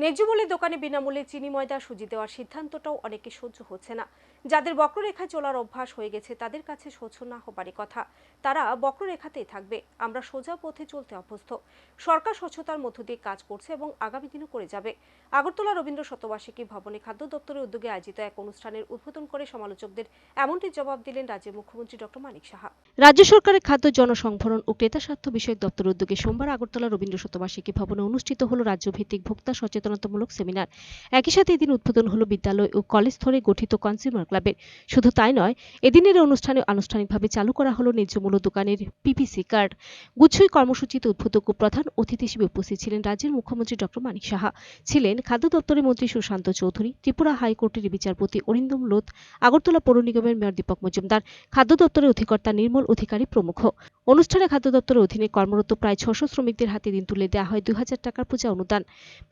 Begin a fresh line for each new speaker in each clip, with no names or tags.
ন্যায্য দোকানে বিনামূল্যে চিনি, ময়দা, সুজি দেওয়ার সিদ্ধান্তটাও অনেকে সহ্য হচ্ছে না। যাদের বক্ররেখায় চলার অভ্যাস হয়ে গেছে, তাদের কাছে সহ্য না হবারই কথা। তারা বক্ররেখাতেই থাকবে। আমরা সোজা পথে চলতে অভ্যস্ত। সরকার স্বচ্ছতার মধ্য দিয়ে কাজ করছে এবং আগামী দিনও করে যাবে। আগরতলা রবীন্দ্র শতবার্ষিকী ভবনে খাদ্য দপ্তরের উদ্যোগে আয়োজিত এক অনুষ্ঠানের উদ্বোধন করে সমালোচকদের এমনটি জবাব দিলেন রাজ্যের মুখ্যমন্ত্রী ডক্টর মানিক সাহা। রাজ্য সরকারের খাদ্য জনসংভরণ ও ক্রেতা স্বার্থ বিষয়ক দপ্তর উদ্যোগে সোমবার আগরতলা রবীন্দ্র শতবার্ষিকী ভবনে অনুষ্ঠিত হল রাজ্যভিত্তিক ভোক্তা সচেতনতামূলক সেমিনার একই সাথে এদিন উদ্বোধন হল বিদ্যালয় ও কলেজ স্তরে গঠিত কনজিউমার ক্লাবের শুধু তাই নয়, এদিনের অনুষ্ঠানে আনুষ্ঠানিকভাবে চালু করা হলো ন্যায্য মূল্য দোকানের পিপিসি কার্ড গুচ্ছই কর্মসূচিতে উদ্বোধক ও প্রধান অতিথি হিসেবে উপস্থিত ছিলেন রাজ্যের মুখ্যমন্ত্রী ডক্টর মানিক সাহা। ছিলেন খাদ্য দপ্তরের মন্ত্রী সুশান্ত চৌধুরী, ত্রিপুরা হাইকোর্টের বিচারপতি অরিন্দম লোধ, আগরতলা পৌর নিগমের মেয়র দীপক মজুমদার, খাদ্য দপ্তরের অধিকর্তা নির্মল অধিকারী প্রমুখ। অনুষ্ঠানে খাদ্য দপ্তরের অধীনে কর্মরত প্রায় ছশো শ্রমিকদের হাতে দিন তুলে দেওয়া হয় দুই হাজার টাকার পূজা অনুদান।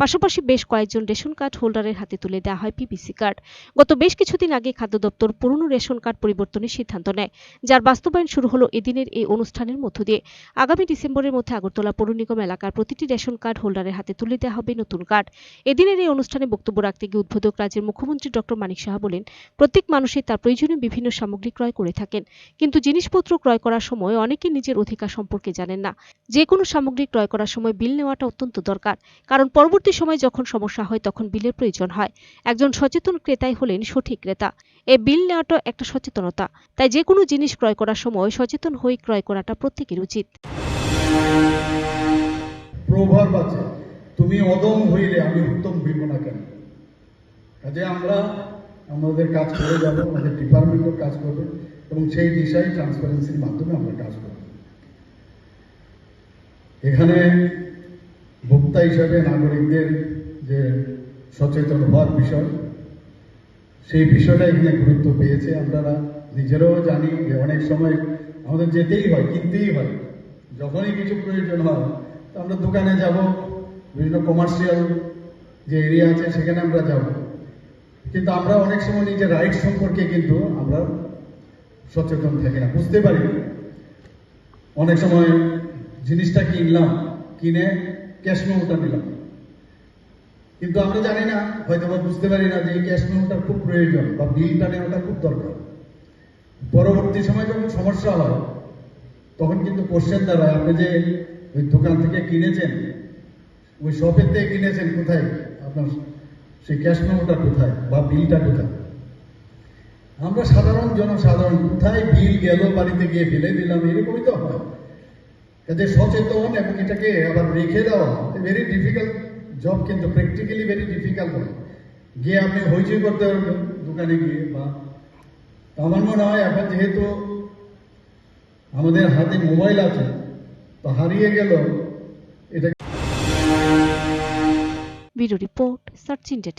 পাশাপাশি বেশ কয়েকজন রেশন কার্ড হোল্ডারের হাতে তুলে দেওয়া হয় পিপিসি কার্ড। গত বেশ কিছুদিন আগে খাদ্য দপ্তর পুরনো রেশন কার্ড পরিবর্তনের সিদ্ধান্ত নেয়, যার বাস্তবায়ন শুরু হলো এদিনের এই অনুষ্ঠানের মধ্য দিয়ে। আগামী ডিসেম্বরের মধ্যে আগরতলা পৌর নিগম এলাকার প্রতিটি রেশন কার্ড হোল্ডারের হাতে তুলে দেওয়া হবে নতুন কার্ড। এদিনের এই অনুষ্ঠানে বক্তব্য রাখতে গিয়ে উদ্বোধক রাজ্যের মুখ্যমন্ত্রী ডক্টর মানিক সাহা বলেন, প্রত্যেক মানুষই তার প্রয়োজনীয় বিভিন্ন সামগ্রী ক্রয় করে থাকেন। কিন্তু জিনিসপত্র ক্রয় করার সময় অনেকে নিজের অধিকার সম্পর্কে জানেন না। যে কোনো সামগ্রী ক্রয় করার সময় বিল নেওয়াটা অত্যন্ত দরকার, কারণ পরবর্তী সময় যখন সমস্যা হয় তখন বিলের প্রয়োজন হয়। একজন সচেতন ক্রেতাই হলেন সঠিক ক্রেতা। এই বিল নেওয়াটা একটা সচেতনতা, তাই যে কোনো জিনিস ক্রয় করার সময় সচেতন হয়ে ক্রয় করাটা প্রত্যেকের উচিত।
তুমি অদম হইলে আমি উত্তম হইব না কেন? কাজে আমরা আমাদের কাজ করে যাব, আমাদের ডিপার্টমেন্টও কাজ করবে এবং সেই দিশায় ট্রান্সপারেন্সির মাধ্যমে আমরা কাজ করব। এখানে ভোক্তা হিসাবে নাগরিকদের যে সচেতন হওয়ার বিষয়, সেই বিষয়টা এখানে গুরুত্ব পেয়েছে। আপনারা নিজেরাও জানি যে অনেক সময় আমাদের যেতেই হয়, কিনতেই হয়। যখনই কিছু প্রয়োজন হয়, তো আমরা দোকানে যাব, বিভিন্ন কমার্শিয়াল যে এরিয়া আছে, সেখানে আমরা যাব। কিন্তু আমরা অনেক সময় নিজের রাইট সম্পর্কে কিন্তু আমরা সচেতন থাকি না, বুঝতে পারি অনেক সময় জিনিসটা কিনলাম, কিনে ক্যাশ মেমোটা নিলাম কিন্তু আমরা জানি না, হয়তো বা বুঝতে পারি না যে এই ক্যাশ মেমোটার খুব প্রয়োজন বা বিলটা নেওয়াটা খুব দরকার। পরবর্তী সময় যখন সমস্যা হয়, তখন কিন্তু কোশ্চেন দাঁড়ায় আপনি যে ওই দোকান থেকে কিনেছেন, ওই শপের থেকে কিনেছেন কোথায়? আপনার সেই ক্যাশ মেমোটা কোথায় বা বিলটা কোথায়? আমরা সাধারণ জনসাধারণ, কোথায় বিল গেল, বাড়িতে গিয়ে ফেলে দিলাম, এরকমই তো হয়। কাজে সচেতন এবং এটাকে আবার রেখে দেওয়া ভেরি ডিফিকাল্ট জব কিন্তু প্র্যাকটিক্যালি ভেরি ডিফিকাল্ট হয়। গিয়ে আপনি হইচই করতে পারবেন দোকানে গিয়ে বা আমার মনে হয় এখন যেহেতু আমাদের হাতে মোবাইল আছে, তো হারিয়ে গেল এটা
ব্যুরো রিপোর্ট সার্চ ইন্ডিয়া